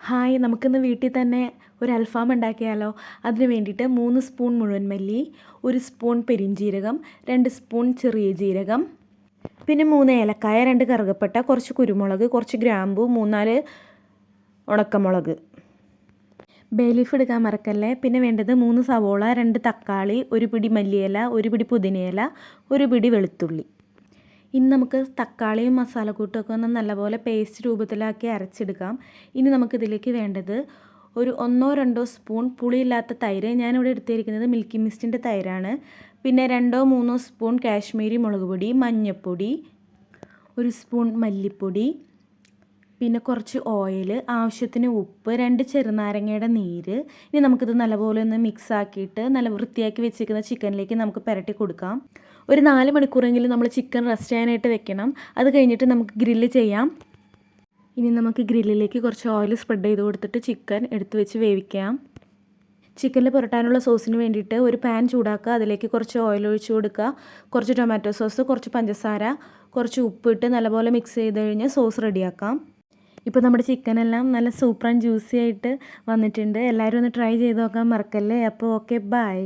Hi നമുക്കിന്ന് വീട്ടിൽ തന്നെ ഒരു അൽഫാം ഉണ്ടാക്കിയാലോ? അതിന് വേണ്ടിയിട്ട് മൂന്ന് സ്പൂൺ മുഴുവൻ മല്ലി ഒരു സ്പൂൺ പെരിഞ്ജീരകം രണ്ട് സ്പൂൺ ചെറിയ ജീരകം പിന്നെ മൂന്ന് ഏലക്കായ രണ്ട് കറുകപ്പട്ട കുറച്ച് കുരുമുളക് കുറച്ച് ഗ്രാമ്പു മൂന്നാൽ ഉണക്കമുളക്. ബേലീഫ് എടുക്കാൻ മറക്കല്ലേ? പിന്നെ വേണ്ടത് മൂന്ന് സവോള രണ്ട് തക്കാളി ഒരു പിടി മല്ലിയില ഒരു പിടി പുതിനയില ഒരു പിടി വെളുത്തുള്ളി. ഇനി നമുക്ക് തക്കാളിയും മസാലക്കൂട്ടൊക്കെ ഒന്ന് നല്ലപോലെ പേസ്റ്റ് രൂപത്തിലാക്കി അരച്ചെടുക്കാം. ഇനി നമുക്കിതിലേക്ക് വേണ്ടത് ഒരു ഒന്നോ രണ്ടോ സ്പൂൺ പുളിയില്ലാത്ത തൈര്. ഞാനിവിടെ എടുത്തിരിക്കുന്നത് മിൽക്കി മിസ്റ്റിന്റെ തൈരാണ്. പിന്നെ രണ്ടോ മൂന്നോ സ്പൂൺ കാശ്മീരി മുളക് പൊടി മഞ്ഞൾപ്പൊടി ഒരു സ്പൂൺ മല്ലിപ്പൊടി പിന്നെ കുറച്ച് ഓയിൽ ആവശ്യത്തിന് ഉപ്പ് രണ്ട് ചെറുനാരങ്ങയുടെ നീര്. ഇനി നമുക്കിത് നല്ലപോലെ ഒന്ന് മിക്സ് ആക്കിയിട്ട് നല്ല വൃത്തിയാക്കി വെച്ചിരിക്കുന്ന ചിക്കനിലേക്ക് നമുക്ക് പുരട്ടി കൊടുക്കാം. ഒരു നാല് മണിക്കൂറെങ്കിലും നമ്മൾ ചിക്കൻ റെസ്റ്റ് ചെയ്യാനായിട്ട് വെക്കണം. അത് കഴിഞ്ഞിട്ട് നമുക്ക് ഗ്രില്ല് ചെയ്യാം. ഇനി നമുക്ക് ഗ്രില്ലിലേക്ക് കുറച്ച് ഓയിൽ സ്പ്രെഡ് ചെയ്ത് കൊടുത്തിട്ട് ചിക്കൻ എടുത്തു വെച്ച് വേവിക്കാം. ചിക്കനിൽ പുരട്ടാനുള്ള സോസിന് വേണ്ടിയിട്ട് ഒരു പാൻ ചൂടാക്കുക. അതിലേക്ക് കുറച്ച് ഓയിൽ ഒഴിച്ച് കൊടുക്കുക. കുറച്ച് ടൊമാറ്റോ സോസ് കുറച്ച് പഞ്ചസാര കുറച്ച് ഉപ്പിട്ട് നല്ലപോലെ മിക്സ് ചെയ്ത് കഴിഞ്ഞ് സോസ് റെഡിയാക്കാം. ഇപ്പോൾ നമ്മുടെ ചിക്കനെല്ലാം നല്ല സൂപ്പർ ആൻഡ് ജ്യൂസി ആയിട്ട് വന്നിട്ടുണ്ട്. എല്ലാവരും ഒന്ന് ട്രൈ ചെയ്ത് നോക്കാൻ മറക്കല്ലേ? അപ്പോൾ ഓക്കെ ബൈ.